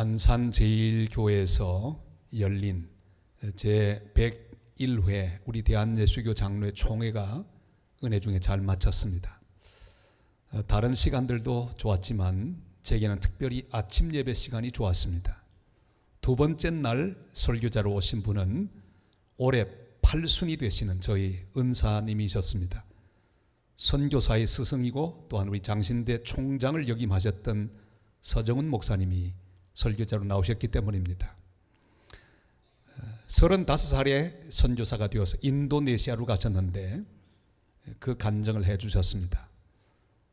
안산 제일교회에서 열린 제 101회 우리 대한예수교 장로회 총회가 은혜 중에 잘 마쳤습니다. 어, 다른 시간들도 좋았지만 제게는 특별히 아침 예배 시간이 좋았습니다. 두 번째 날 설교자로 오신 분은 올해 8순이 되시는 저희 은사님이셨습니다. 선교사의 스승이고 또한 우리 장신대 총장을 역임하셨던 서정훈 목사님이 설교자로 나오셨기 때문입니다. 35살에 선교사가 되어서 인도네시아로 가셨는데 그 간증을 해 주셨습니다.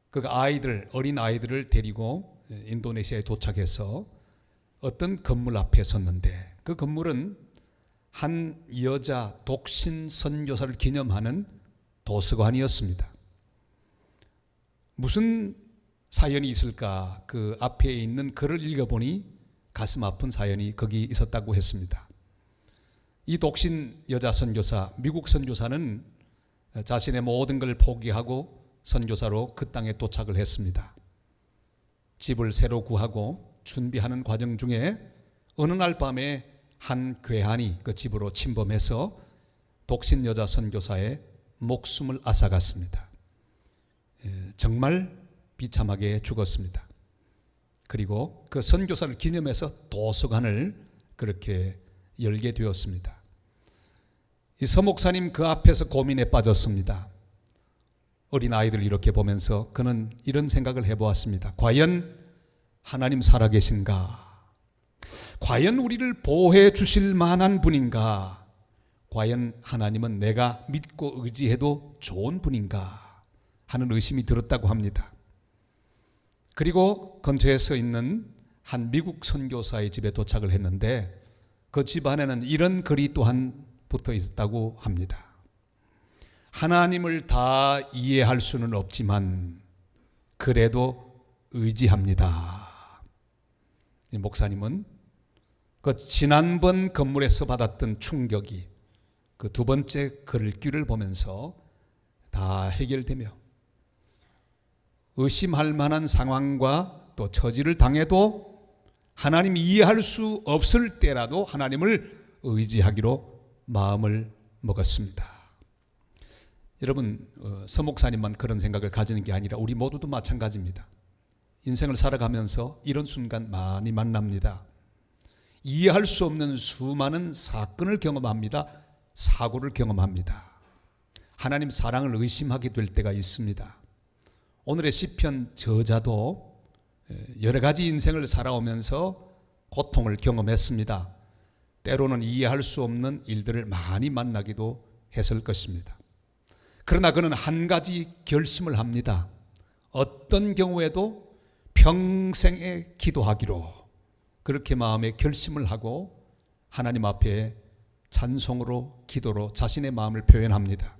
그 아이들, 어린 아이들을 데리고 인도네시아에 도착해서 어떤 건물 앞에 섰는데 그 건물은 한 여자 독신 선교사를 기념하는 도서관이었습니다. 무슨 사연이 있을까? 그 앞에 있는 글을 읽어보니 가슴 아픈 사연이 거기 있었다고 했습니다. 이 독신 여자 선교사, 미국 선교사는 자신의 모든 걸 포기하고 선교사로 그 땅에 도착을 했습니다. 집을 새로 구하고 준비하는 과정 중에 어느 날 밤에 한 괴한이 그 집으로 침범해서 독신 여자 선교사의 목숨을 앗아갔습니다. 정말 비참하게 죽었습니다. 그리고 그 선교사를 기념해서 도서관을 그렇게 열게 되었습니다. 이 서목사님 그 앞에서 고민에 빠졌습니다. 어린 아이들 이렇게 보면서 그는 이런 생각을 해보았습니다. 과연 하나님 살아계신가? 과연 우리를 보호해 주실 만한 분인가? 과연 하나님은 내가 믿고 의지해도 좋은 분인가? 하는 의심이 들었다고 합니다. 그리고 근처에 서 있는 한 미국 선교사의 집에 도착을 했는데 그 집 안에는 이런 글이 또한 붙어 있었다고 합니다. 하나님을 다 이해할 수는 없지만 그래도 의지합니다. 목사님은 그 지난번 건물에서 받았던 충격이 그 두 번째 글귀를 보면서 다 해결되며 의심할 만한 상황과 또 처지를 당해도 하나님 이해할 수 없을 때라도 하나님을 의지하기로 마음을 먹었습니다. 여러분 어, 서목사님만 그런 생각을 가지는 게 아니라 우리 모두도 마찬가지입니다. 인생을 살아가면서 이런 순간 많이 만납니다. 이해할 수 없는 수많은 사건을 경험합니다. 사고를 경험합니다. 하나님 사랑을 의심하게 될 때가 있습니다. 오늘의 시편 저자도 여러 가지 인생을 살아오면서 고통을 경험했습니다. 때로는 이해할 수 없는 일들을 많이 만나기도 했을 것입니다. 그러나 그는 한 가지 결심을 합니다. 어떤 경우에도 평생에 기도하기로 그렇게 마음에 결심을 하고 하나님 앞에 찬송으로 기도로 자신의 마음을 표현합니다.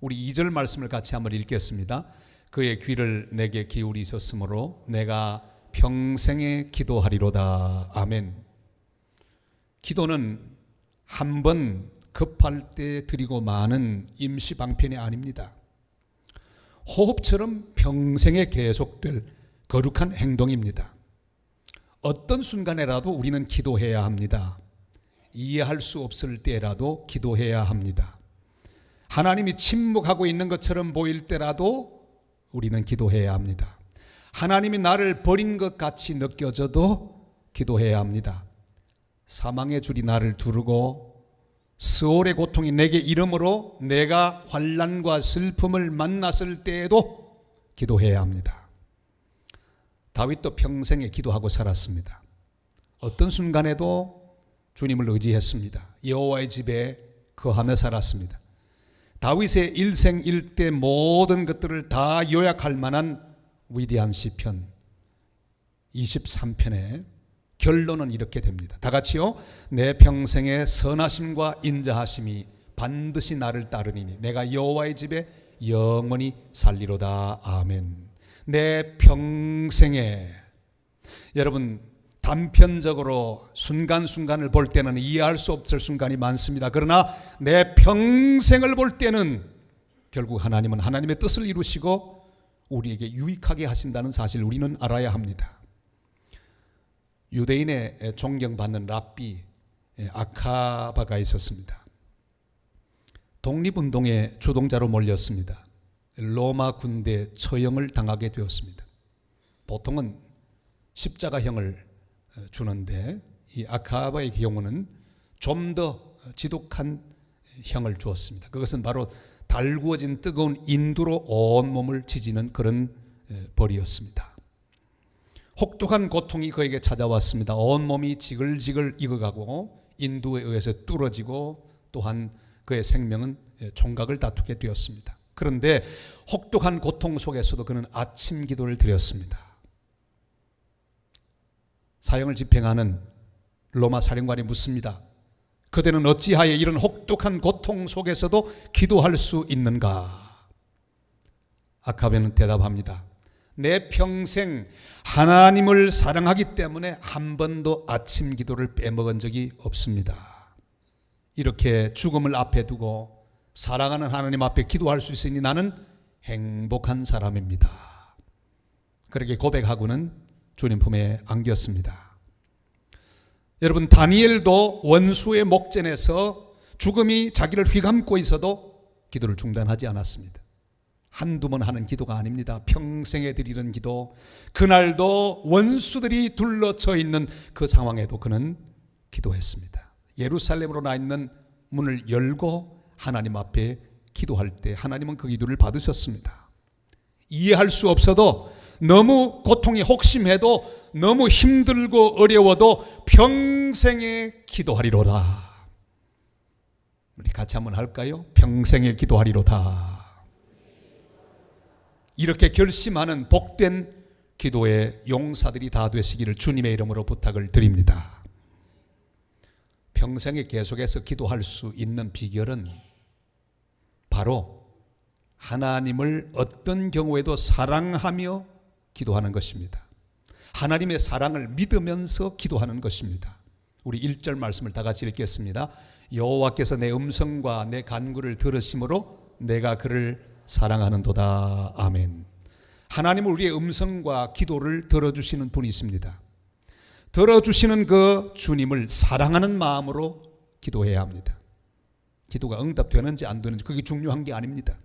우리 2절 말씀을 같이 한번 읽겠습니다. 그의 귀를 내게 기울이셨으므로 내가 평생에 기도하리로다. 아멘. 기도는 한 번 급할 때 드리고 마는 임시 방편이 아닙니다. 호흡처럼 평생에 계속될 거룩한 행동입니다. 어떤 순간에라도 우리는 기도해야 합니다. 이해할 수 없을 때라도 기도해야 합니다. 하나님이 침묵하고 있는 것처럼 보일 때라도 우리는 기도해야 합니다. 하나님이 나를 버린 것 같이 느껴져도 기도해야 합니다. 사망의 줄이 나를 두르고 스올의 고통이 내게 이름으로 내가 환란과 슬픔을 만났을 때에도 기도해야 합니다. 다윗도 평생에 기도하고 살았습니다. 어떤 순간에도 주님을 의지했습니다. 여호와의 집에 거하며 살았습니다. 다윗의 일생 일대 모든 것들을 다 요약할 만한 위대한 시편 23편에 결론은 이렇게 됩니다. 다 같이요. 내 평생의 선하심과 인자하심이 반드시 나를 따르니 내가 여호와의 집에 영원히 살리로다. 아멘. 내 평생에 여러분 단편적으로 순간순간을 볼 때는 이해할 수 없을 순간이 많습니다. 그러나 내 평생을 볼 때는 결국 하나님은 하나님의 뜻을 이루시고 우리에게 유익하게 하신다는 사실 우리는 알아야 합니다. 유대인의 존경받는 랍비 예, 아카바가 있었습니다. 독립운동의 주동자로 몰렸습니다. 로마 군대 처형을 당하게 되었습니다. 보통은 십자가형을 어, 주는데 이 아카바의 경우는 좀 더 지독한 형을 주었습니다. 그것은 바로 달구어진 뜨거운 인두로 온 몸을 지지는 그런 에, 벌이었습니다. 혹독한 고통이 그에게 찾아왔습니다. 온 몸이 지글지글 익어가고 인두에 의해서 뚫어지고 또한 그의 생명은 에, 총각을 다투게 되었습니다. 그런데 혹독한 고통 속에서도 그는 아침 기도를 드렸습니다. 사형을 집행하는 로마 사령관이 묻습니다. 그대는 어찌하여 이런 혹독한 고통 속에서도 기도할 수 있는가? 아카베는 대답합니다. 내 평생 하나님을 사랑하기 때문에 한 번도 아침 기도를 빼먹은 적이 없습니다. 이렇게 죽음을 앞에 두고 사랑하는 하나님 앞에 기도할 수 있으니 나는 행복한 사람입니다. 그렇게 고백하고는 주님 품에 안겼습니다. 여러분 다니엘도 원수의 목전에서 죽음이 자기를 휘감고 있어도 기도를 중단하지 않았습니다. 한두 번 하는 기도가 아닙니다. 평생에 드리는 기도. 그날도 원수들이 둘러쳐 있는 그 상황에도 그는 기도했습니다. 예루살렘으로 나 있는 문을 열고 하나님 앞에 기도할 때 하나님은 그 기도를 받으셨습니다. 이해할 수 없어도 너무 고통이 혹심해도 너무 힘들고 어려워도 평생에 기도하리로다. 우리 같이 한번 할까요? 평생에 기도하리로다. 이렇게 결심하는 복된 기도의 용사들이 다 되시기를 주님의 이름으로 부탁을 드립니다. 평생에 계속해서 기도할 수 있는 비결은 바로 하나님을 어떤 경우에도 사랑하며 기도하는 것입니다. 하나님의 사랑을 믿으면서 기도하는 것입니다. 우리 1절 말씀을 다 같이 읽겠습니다. 여호와께서 내 음성과 내 간구를 들으심으로 내가 그를 사랑하는도다. 아멘. 하나님은 우리의 음성과 기도를 들어주시는 분이십니다. 들어주시는 그 주님을 사랑하는 마음으로 기도해야 합니다. 기도가 응답되는지 안 되는지 그게 중요한 게 아닙니다.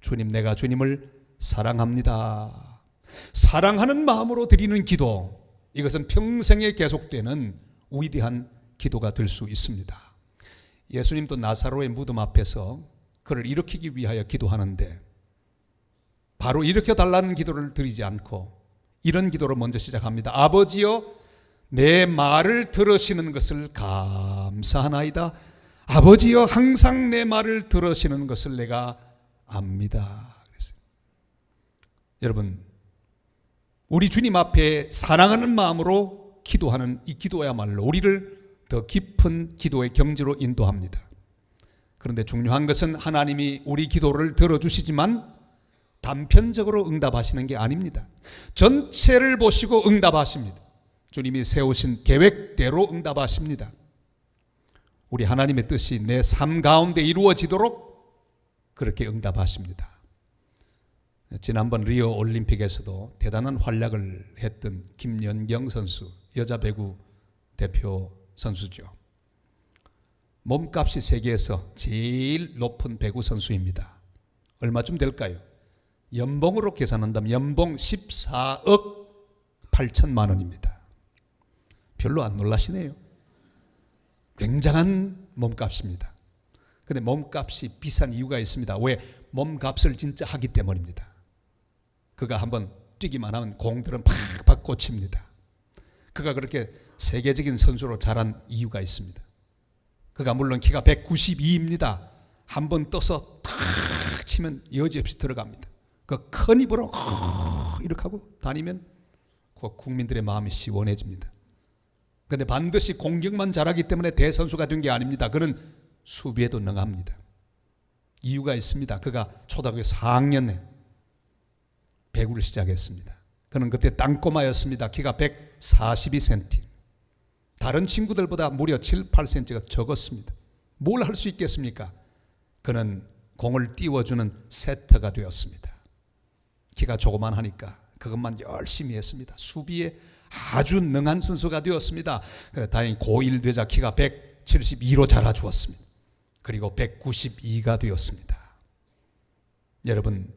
주님, 내가 주님을 사랑합니다. 사랑하는 마음으로 드리는 기도, 이것은 평생에 계속되는 위대한 기도가 될 수 있습니다. 예수님도 나사로의 무덤 앞에서 그를 일으키기 위하여 기도하는데 바로 일으켜 달라는 기도를 드리지 않고 이런 기도를 먼저 시작합니다. 아버지여 내 말을 들으시는 것을 감사하나이다. 아버지여 항상 내 말을 들으시는 것을 내가 압니다. 그랬어요. 여러분 우리 주님 앞에 사랑하는 마음으로 기도하는 이 기도야말로 우리를 더 깊은 기도의 경지로 인도합니다. 그런데 중요한 것은 하나님이 우리 기도를 들어주시지만 단편적으로 응답하시는 게 아닙니다. 전체를 보시고 응답하십니다. 주님이 세우신 계획대로 응답하십니다. 우리 하나님의 뜻이 내 삶 가운데 이루어지도록 그렇게 응답하십니다. 지난번 리오 올림픽에서도 대단한 활약을 했던 김연경 선수, 여자 배구 대표 선수죠. 몸값이 세계에서 제일 높은 배구 선수입니다. 얼마쯤 될까요? 연봉으로 계산한다면 연봉 14억 8천만 원입니다. 별로 안 놀라시네요. 굉장한 몸값입니다. 근데 몸값이 비싼 이유가 있습니다. 왜? 몸값을 진짜 하기 때문입니다. 그가 한번 뛰기만 하면 공들은 팍팍 꽂힙니다. 그가 그렇게 세계적인 선수로 자란 이유가 있습니다. 그가 물론 키가 192입니다. 한 번 떠서 탁 치면 여지없이 들어갑니다. 그 큰 입으로 이렇게 하고 다니면 그 국민들의 마음이 시원해집니다. 근데 반드시 공격만 잘하기 때문에 대선수가 된 게 아닙니다. 그는 수비에도 능합니다. 이유가 있습니다. 그가 초등학교 4학년에 배구를 시작했습니다. 그는 그때 땅꼬마였습니다. 키가 142cm. 다른 친구들보다 무려 7, 8cm가 적었습니다. 뭘 할 수 있겠습니까? 그는 공을 띄워주는 세터가 되었습니다. 키가 조그만 하니까 그것만 열심히 했습니다. 수비에 아주 능한 선수가 되었습니다. 다행히 고1 되자 키가 172로 자라주었습니다. 그리고 192가 되었습니다. 여러분,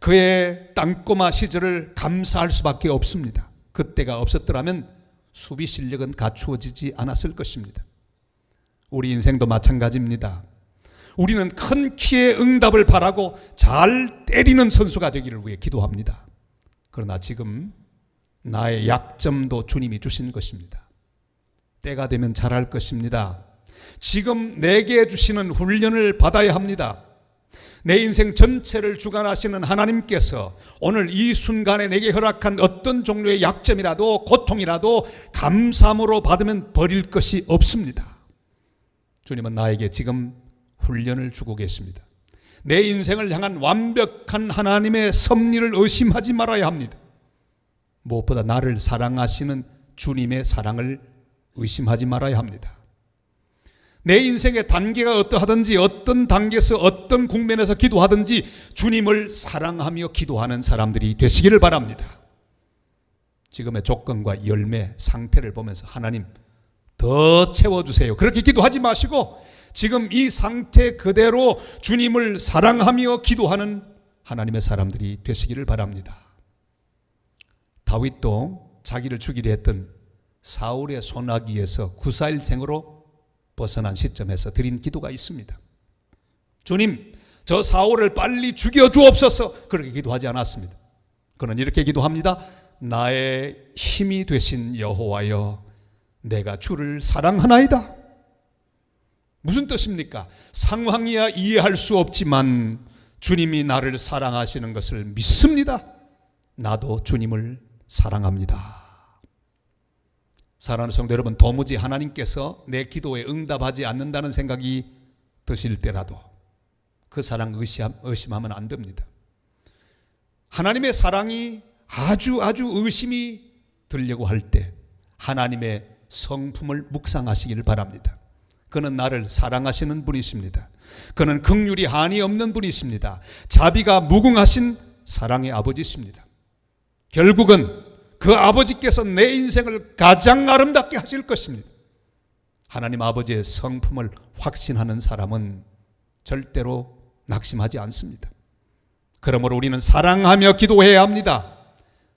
그의 땅꼬마 시절을 감사할 수밖에 없습니다. 그때가 없었더라면 수비 실력은 갖추어지지 않았을 것입니다. 우리 인생도 마찬가지입니다. 우리는 큰 키의 응답을 바라고 잘 때리는 선수가 되기를 위해 기도합니다. 그러나 지금 나의 약점도 주님이 주신 것입니다. 때가 되면 잘할 것입니다. 지금 내게 주시는 훈련을 받아야 합니다. 내 인생 전체를 주관하시는 하나님께서 오늘 이 순간에 내게 허락한 어떤 종류의 약점이라도 고통이라도 감사함으로 받으면 버릴 것이 없습니다. 주님은 나에게 지금 훈련을 주고 계십니다. 내 인생을 향한 완벽한 하나님의 섭리를 의심하지 말아야 합니다. 무엇보다 나를 사랑하시는 주님의 사랑을 의심하지 말아야 합니다. 내 인생의 단계가 어떠하든지 어떤 단계에서 어떤 국면에서 기도하든지 주님을 사랑하며 기도하는 사람들이 되시기를 바랍니다. 지금의 조건과 열매 상태를 보면서 하나님 더 채워주세요. 그렇게 기도하지 마시고 지금 이 상태 그대로 주님을 사랑하며 기도하는 하나님의 사람들이 되시기를 바랍니다. 다윗도 자기를 죽이려 했던 사울의 손아귀에서 구사일생으로 벗어난 시점에서 드린 기도가 있습니다. 주님, 저 사울을 빨리 죽여 주옵소서. 그렇게 기도하지 않았습니다. 그는 이렇게 기도합니다. 나의 힘이 되신 여호와여, 내가 주를 사랑하나이다. 무슨 뜻입니까? 상황이야 이해할 수 없지만 주님이 나를 사랑하시는 것을 믿습니다. 나도 주님을 사랑합니다. 사랑하는 성도 여러분, 도무지 하나님께서 내 기도에 응답하지 않는다는 생각이 드실 때라도 그 사랑 의심, 의심하면 안 됩니다. 하나님의 사랑이 아주 아주 의심이 들려고 할 때 하나님의 성품을 묵상하시기를 바랍니다. 그는 나를 사랑하시는 분이십니다. 그는 극률이 한이 없는 분이십니다. 자비가 무궁하신 사랑의 아버지십니다. 결국은 그 아버지께서 내 인생을 가장 아름답게 하실 것입니다. 하나님 아버지의 성품을 확신하는 사람은 절대로 낙심하지 않습니다. 그러므로 우리는 사랑하며 기도해야 합니다.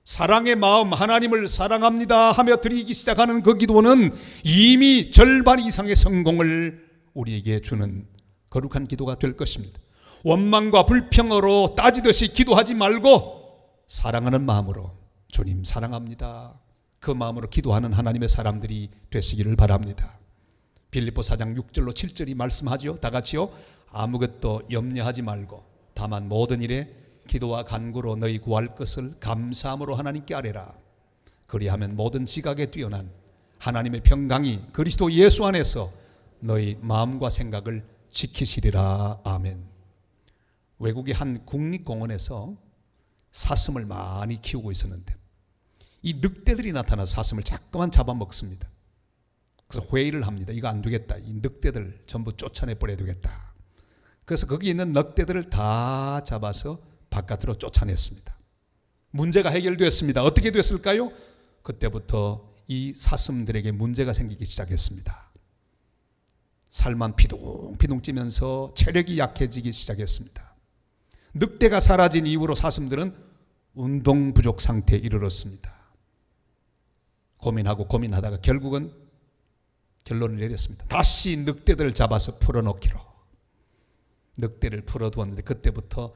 사랑의 마음 하나님을 사랑합니다 하며 드리기 시작하는 그 기도는 이미 절반 이상의 성공을 우리에게 주는 거룩한 기도가 될 것입니다. 원망과 불평으로 따지듯이 기도하지 말고 사랑하는 마음으로 주님 사랑합니다. 그 마음으로 기도하는 하나님의 사람들이 되시기를 바랍니다. 빌립보 4장 6절로 7절이 말씀하죠. 다 같이요. 아무것도 염려하지 말고 다만 모든 일에 기도와 간구로 너희 구할 것을 감사함으로 하나님께 아뢰라. 그리하면 모든 지각에 뛰어난 하나님의 평강이 그리스도 예수 안에서 너희 마음과 생각을 지키시리라. 아멘. 외국의 한 국립공원에서 사슴을 많이 키우고 있었는데 이 늑대들이 나타나 사슴을 자꾸만 잡아먹습니다. 그래서 회의를 합니다. 이거 안 되겠다. 이 늑대들 전부 쫓아내 버려야 되겠다. 그래서 거기 있는 늑대들을 다 잡아서 바깥으로 쫓아냈습니다. 문제가 해결되었습니다. 어떻게 됐을까요? 그때부터 이 사슴들에게 문제가 생기기 시작했습니다. 살만 피둥피둥 찌면서 체력이 약해지기 시작했습니다. 늑대가 사라진 이후로 사슴들은 운동 부족 상태에 이르렀습니다. 고민하고 고민하다가 결국은 결론을 내렸습니다. 다시 늑대들을 잡아서 풀어놓기로. 늑대를 풀어두었는데 그때부터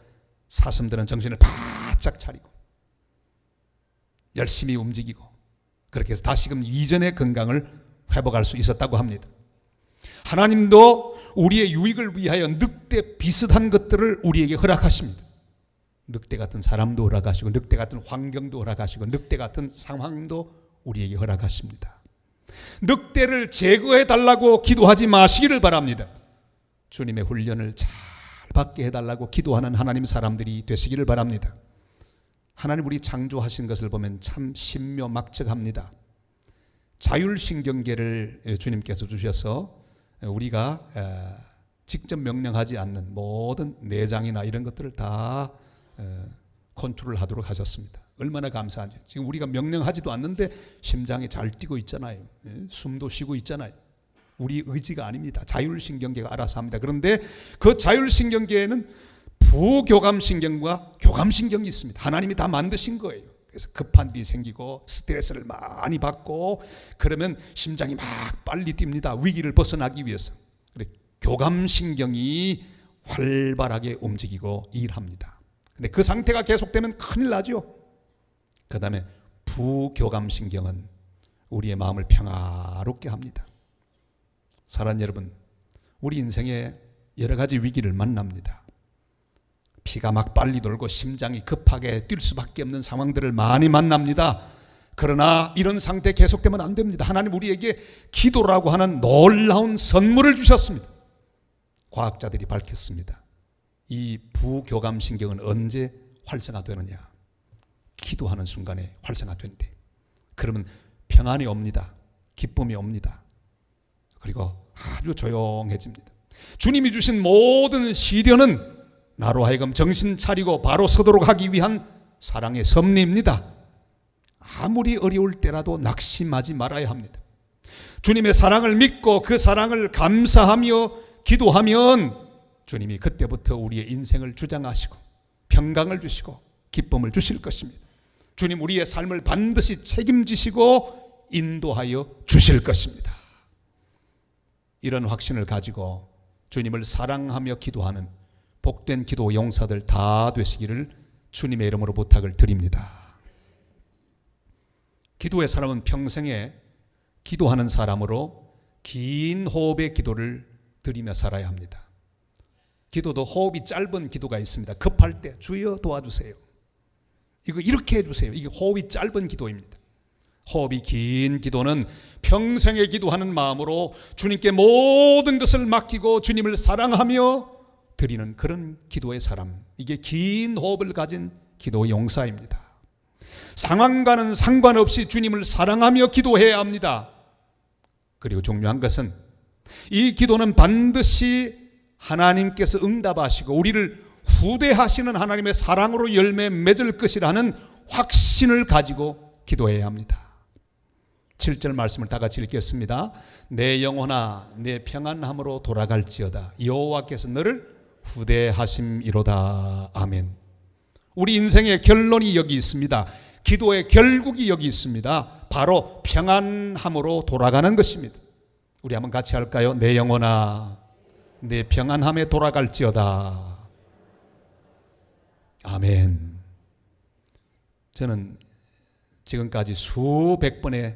사슴들은 정신을 바짝 차리고 열심히 움직이고 그렇게 해서 다시금 이전의 건강을 회복할 수 있었다고 합니다. 하나님도 우리의 유익을 위하여 늑대 비슷한 것들을 우리에게 허락하십니다. 늑대 같은 사람도 허락하시고 늑대 같은 환경도 허락하시고 늑대 같은 상황도 우리에게 허락하십니다. 늑대를 제거해 달라고 기도하지 마시기를 바랍니다. 주님의 훈련을 잘 받게 해달라고 기도하는 하나님 사람들이 되시기를 바랍니다. 하나님 우리 창조하신 것을 보면 참 신묘막측합니다. 자율신경계를 주님께서 주셔서 우리가 직접 명령하지 않는 모든 내장이나 이런 것들을 다 컨트롤하도록 하셨습니다. 얼마나 감사하죠. 지금 우리가 명령하지도 않는데 심장이 잘 뛰고 있잖아요. 예? 숨도 쉬고 있잖아요. 우리 의지가 아닙니다. 자율신경계가 알아서 합니다. 그런데 그 자율신경계에는 부교감신경과 교감신경이 있습니다. 하나님이 다 만드신 거예요. 그래서 급한 일이 생기고 스트레스를 많이 받고 그러면 심장이 막 빨리 뜁니다. 위기를 벗어나기 위해서. 교감신경이 활발하게 움직이고 일합니다. 근데 그 상태가 계속되면 큰일 나죠. 그 다음에 부교감신경은 우리의 마음을 평화롭게 합니다. 사랑 여러분, 우리 인생에 여러 가지 위기를 만납니다. 피가 막 빨리 돌고 심장이 급하게 뛸 수밖에 없는 상황들을 많이 만납니다. 그러나 이런 상태 계속되면 안 됩니다. 하나님 우리에게 기도라고 하는 놀라운 선물을 주셨습니다. 과학자들이 밝혔습니다. 이 부교감 신경은 언제 활성화되느냐? 기도하는 순간에 활성화된대. 그러면 평안이 옵니다. 기쁨이 옵니다. 그리고 아주 조용해집니다. 주님이 주신 모든 시련은 나로 하여금 정신 차리고 바로 서도록 하기 위한 사랑의 섭리입니다. 아무리 어려울 때라도 낙심하지 말아야 합니다. 주님의 사랑을 믿고 그 사랑을 감사하며 기도하면 주님이 그때부터 우리의 인생을 주장하시고 평강을 주시고 기쁨을 주실 것입니다. 주님 우리의 삶을 반드시 책임지시고 인도하여 주실 것입니다. 이런 확신을 가지고 주님을 사랑하며 기도하는 복된 기도 용사들 다 되시기를 주님의 이름으로 부탁을 드립니다. 기도의 사람은 평생에 기도하는 사람으로 긴 호흡의 기도를 드리며 살아야 합니다. 기도도 호흡이 짧은 기도가 있습니다. 급할 때 주여 도와주세요. 이거 이렇게 해주세요. 이게 호흡이 짧은 기도입니다. 호흡이 긴 기도는 평생에 기도하는 마음으로 주님께 모든 것을 맡기고 주님을 사랑하며 드리는 그런 기도의 사람. 이게 긴 호흡을 가진 기도 용사입니다. 상황과는 상관없이 주님을 사랑하며 기도해야 합니다. 그리고 중요한 것은 이 기도는 반드시 하나님께서 응답하시고 우리를 후대하시는 하나님의 사랑으로 열매 맺을 것이라는 확신을 가지고 기도해야 합니다. 7절 말씀을 다 같이 읽겠습니다. 내 영혼아 내 평안함으로 돌아갈지어다 여호와께서 너를 후대하심이로다. 아멘. 우리 인생의 결론이 여기 있습니다. 기도의 결국이 여기 있습니다. 바로 평안함으로 돌아가는 것입니다. 우리 한번 같이 할까요? 내 영혼아 내 평안함에 돌아갈지어다. 아멘. 저는 지금까지 수백 번의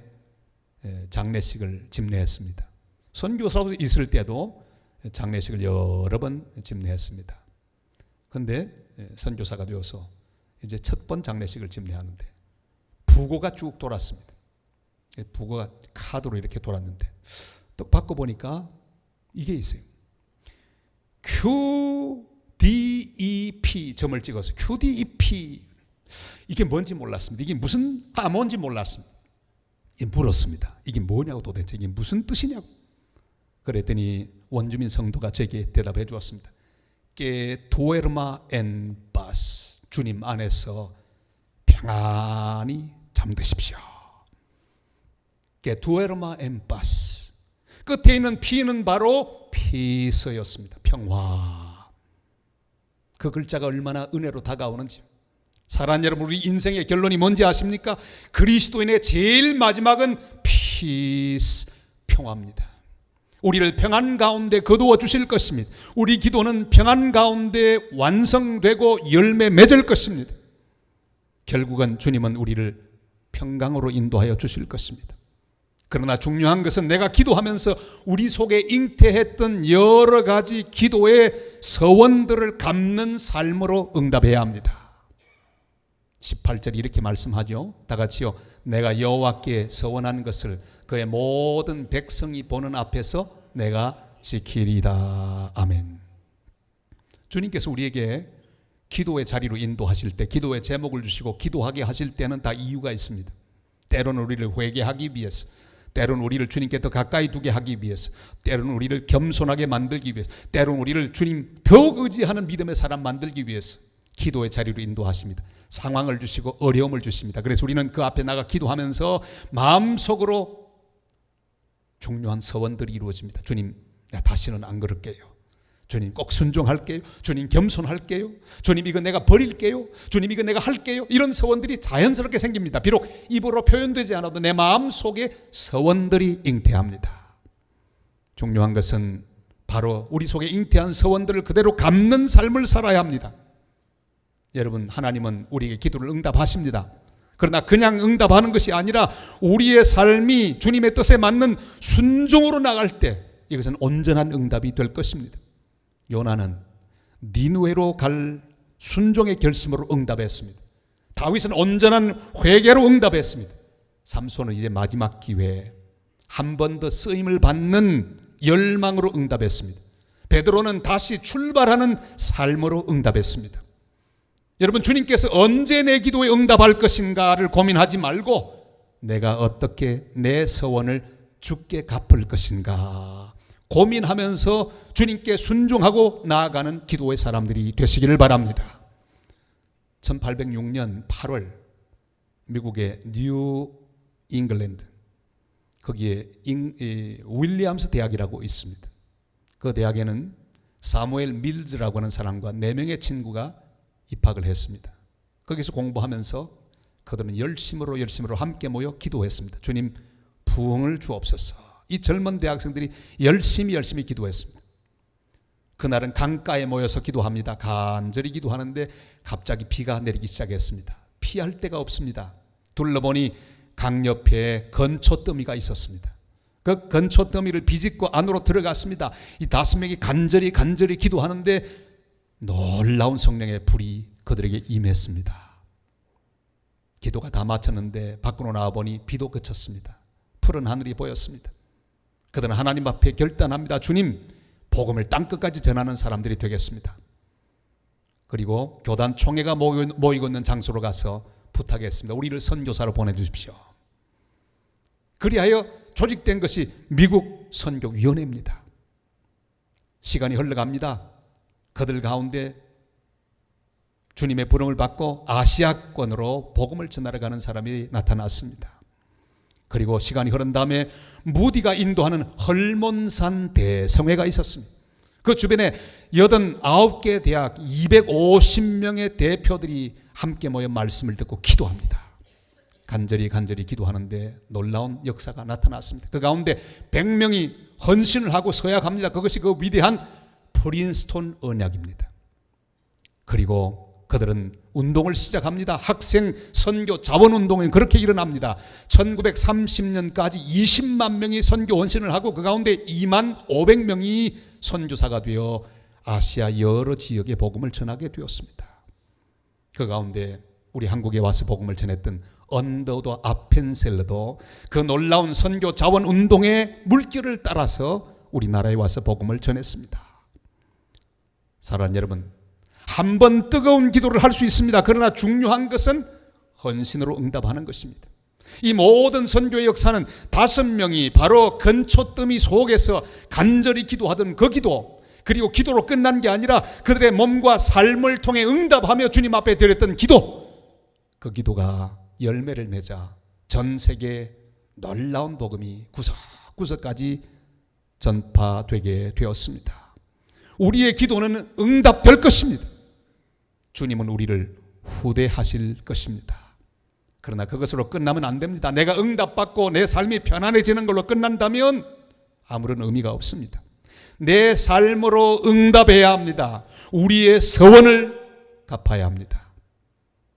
장례식을 집례했습니다. 선교사로 있을 때도 장례식을 여러 번 집례했습니다. 근데 선교사가 되어서 이제 첫 번 장례식을 집례하는데 부고가 쭉 돌았습니다. 부고가 카드로 이렇게 돌았는데 또 바꿔 보니까 이게 있어요. QDEP 점을 찍어서 QDEP 이게 뭔지 몰랐습니다. 이게 무슨 아 뭔지 몰랐습니다. 물었습니다. 이게 뭐냐고 도대체 이게 무슨 뜻이냐고. 그랬더니 원주민 성도가 제게 대답해 주었습니다. 게 도에르마 엔 바스 주님 안에서 평안히 잠드십시오. 게 도에르마 엔 바스 끝에 있는 피는 바로 피서였습니다. 평화. 그 글자가 얼마나 은혜로 다가오는지. 사랑하는 여러분, 우리 인생의 결론이 뭔지 아십니까? 그리스도인의 제일 마지막은 피스, 평화입니다. 우리를 평안 가운데 거두어 주실 것입니다. 우리 기도는 평안 가운데 완성되고 열매 맺을 것입니다. 결국은 주님은 우리를 평강으로 인도하여 주실 것입니다. 그러나 중요한 것은 내가 기도하면서 우리 속에 잉태했던 여러 가지 기도의 서원들을 갚는 삶으로 응답해야 합니다. 18절 이렇게 말씀하죠. 다 같이요. 내가 여호와께 서원한 것을 그의 모든 백성이 보는 앞에서 내가 지키리다. 아멘. 주님께서 우리에게 기도의 자리로 인도하실 때, 기도의 제목을 주시고 기도하게 하실 때는 다 이유가 있습니다. 때로는 우리를 회개하기 위해서, 때로는 우리를 주님께 더 가까이 두게 하기 위해서, 때로는 우리를 겸손하게 만들기 위해서, 때로는 우리를 주님 더욱 의지하는 믿음의 사람 만들기 위해서, 기도의 자리로 인도하십니다. 상황을 주시고 어려움을 주십니다. 그래서 우리는 그 앞에 나가 기도하면서 마음속으로 중요한 서원들이 이루어집니다. 주님, 나 다시는 안 그럴게요. 주님 꼭 순종할게요. 주님 겸손할게요. 주님 이거 내가 버릴게요. 주님 이거 내가 할게요. 이런 서원들이 자연스럽게 생깁니다. 비록 입으로 표현되지 않아도 내 마음 속에 서원들이 잉태합니다. 중요한 것은 바로 우리 속에 잉태한 서원들을 그대로 갚는 삶을 살아야 합니다. 여러분, 하나님은 우리에게 기도를 응답하십니다. 그러나 그냥 응답하는 것이 아니라 우리의 삶이 주님의 뜻에 맞는 순종으로 나갈 때 이것은 온전한 응답이 될 것입니다. 요나는 니누에로 갈 순종의 결심으로 응답했습니다. 다윗은 온전한 회개로 응답했습니다. 삼손은 이제 마지막 기회에 한 번 더 쓰임을 받는 열망으로 응답했습니다. 베드로는 다시 출발하는 삶으로 응답했습니다. 여러분 주님께서 언제 내 기도에 응답할 것인가를 고민하지 말고 내가 어떻게 내 서원을 주께 갚을 것인가 고민하면서 주님께 순종하고 나아가는 기도의 사람들이 되시기를 바랍니다. 1806년 8월 미국의 뉴 잉글랜드 거기에 잉, 이, 윌리엄스 대학이라고 있습니다. 그 대학에는 사무엘 밀즈라고 하는 사람과 네 명의 친구가 입학을 했습니다. 거기서 공부하면서 그들은 열심으로 열심으로 함께 모여 기도했습니다. 주님 부흥을 주옵소서. 이 젊은 대학생들이 열심히 열심히 기도했습니다. 그날은 강가에 모여서 기도합니다. 간절히 기도하는데 갑자기 비가 내리기 시작했습니다. 피할 데가 없습니다. 둘러보니 강 옆에 건초더미가 있었습니다. 그 건초더미를 비집고 안으로 들어갔습니다. 이 다섯 명이 간절히 간절히 기도하는데 놀라운 성령의 불이 그들에게 임했습니다. 기도가 다 마쳤는데 밖으로 나와 보니 비도 그쳤습니다. 푸른 하늘이 보였습니다. 그들은 하나님 앞에 결단합니다. 주님, 복음을 땅 끝까지 전하는 사람들이 되겠습니다. 그리고 교단 총회가 모이고 있는 장소로 가서 부탁했습니다. 우리를 선교사로 보내주십시오. 그리하여 조직된 것이 미국 선교위원회입니다. 시간이 흘러갑니다. 그들 가운데 주님의 부름을 받고 아시아권으로 복음을 전하러 가는 사람이 나타났습니다. 그리고 시간이 흐른 다음에 무디가 인도하는 헐몬산 대성회가 있었습니다. 그 주변에 89개 대학 250명의 대표들이 함께 모여 말씀을 듣고 기도합니다. 간절히 간절히 기도하는데 놀라운 역사가 나타났습니다. 그 가운데 100명이 헌신을 하고 서약합니다. 그것이 그 위대한 프린스톤 언약입니다. 그리고 그들은 운동을 시작합니다. 학생 선교 자원 운동은 그렇게 일어납니다. 1930년까지 20만 명이 선교 원신을 하고 그 가운데 2만 500명이 선교사가 되어 아시아 여러 지역에 복음을 전하게 되었습니다. 그 가운데 우리 한국에 와서 복음을 전했던 언더도 아펜셀러도 그 놀라운 선교 자원 운동의 물결을 따라서 우리나라에 와서 복음을 전했습니다. 사랑하는 여러분, 한 번 뜨거운 기도를 할 수 있습니다. 그러나 중요한 것은 헌신으로 응답하는 것입니다. 이 모든 선교의 역사는 다섯 명이 바로 근초더미 속에서 간절히 기도하던 그 기도, 그리고 기도로 끝난 게 아니라 그들의 몸과 삶을 통해 응답하며 주님 앞에 드렸던 기도, 그 기도가 열매를 맺어 전 세계 놀라운 복음이 구석구석까지 전파되게 되었습니다. 우리의 기도는 응답될 것입니다. 주님은 우리를 후대하실 것입니다. 그러나 그것으로 끝나면 안 됩니다. 내가 응답받고 내 삶이 편안해지는 걸로 끝난다면 아무런 의미가 없습니다. 내 삶으로 응답해야 합니다. 우리의 서원을 갚아야 합니다.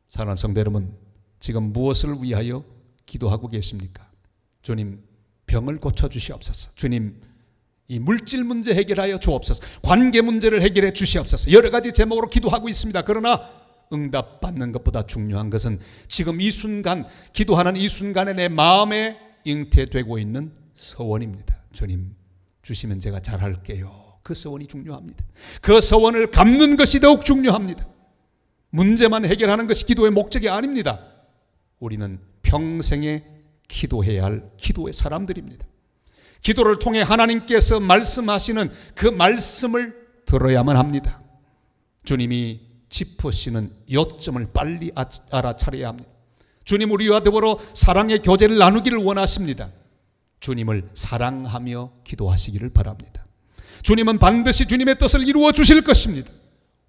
사랑하는 성도 여러분, 지금 무엇을 위하여 기도하고 계십니까? 주님, 병을 고쳐 주시옵소서. 주님, 이 물질 문제 해결하여 주옵소서. 관계 문제를 해결해 주시옵소서. 여러 가지 제목으로 기도하고 있습니다. 그러나 응답받는 것보다 중요한 것은 지금 이 순간 기도하는 이 순간에 내 마음에 잉태되고 있는 서원입니다. 주님 주시면 제가 잘할게요. 그 서원이 중요합니다. 그 서원을 갚는 것이 더욱 중요합니다. 문제만 해결하는 것이 기도의 목적이 아닙니다. 우리는 평생에 기도해야 할 기도의 사람들입니다. 기도를 통해 하나님께서 말씀하시는 그 말씀을 들어야만 합니다. 주님이 짚으시는 요점을 빨리 아- 알아차려야 합니다. 주님 우리와 더불어 사랑의 교제를 나누기를 원하십니다. 주님을 사랑하며 기도하시기를 바랍니다. 주님은 반드시 주님의 뜻을 이루어 주실 것입니다.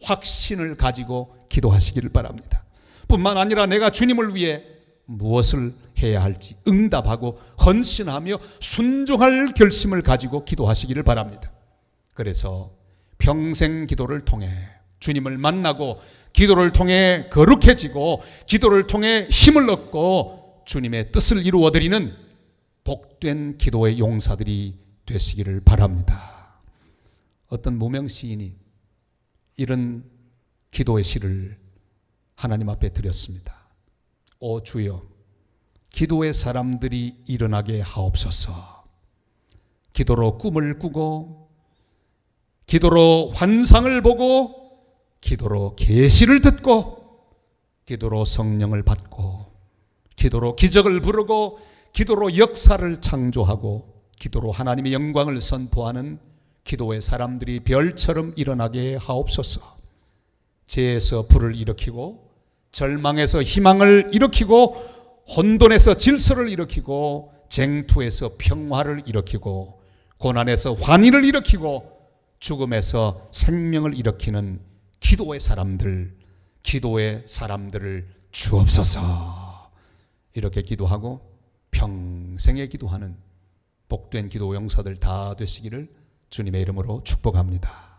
확신을 가지고 기도하시기를 바랍니다. 뿐만 아니라 내가 주님을 위해 무엇을 해야 할지 응답하고 헌신하며 순종할 결심을 가지고 기도하시기를 바랍니다. 그래서 평생 기도를 통해 주님을 만나고 기도를 통해 거룩해지고 기도를 통해 힘을 얻고 주님의 뜻을 이루어 드리는 복된 기도의 용사들이 되시기를 바랍니다. 어떤 무명 시인이 이런 기도의 시를 하나님 앞에 드렸습니다. 오 주여, 기도의 사람들이 일어나게 하옵소서. 기도로 꿈을 꾸고, 기도로 환상을 보고, 기도로 계시를 듣고, 기도로 성령을 받고, 기도로 기적을 부르고, 기도로 역사를 창조하고, 기도로 하나님의 영광을 선포하는 기도의 사람들이 별처럼 일어나게 하옵소서. 죄에서 불을 일으키고 절망에서 희망을 일으키고 혼돈에서 질서를 일으키고 쟁투에서 평화를 일으키고 고난에서 환희를 일으키고 죽음에서 생명을 일으키는 기도의 사람들, 기도의 사람들을 주옵소서. 이렇게 기도하고 평생에 기도하는 복된 기도 용사들 다 되시기를 주님의 이름으로 축복합니다.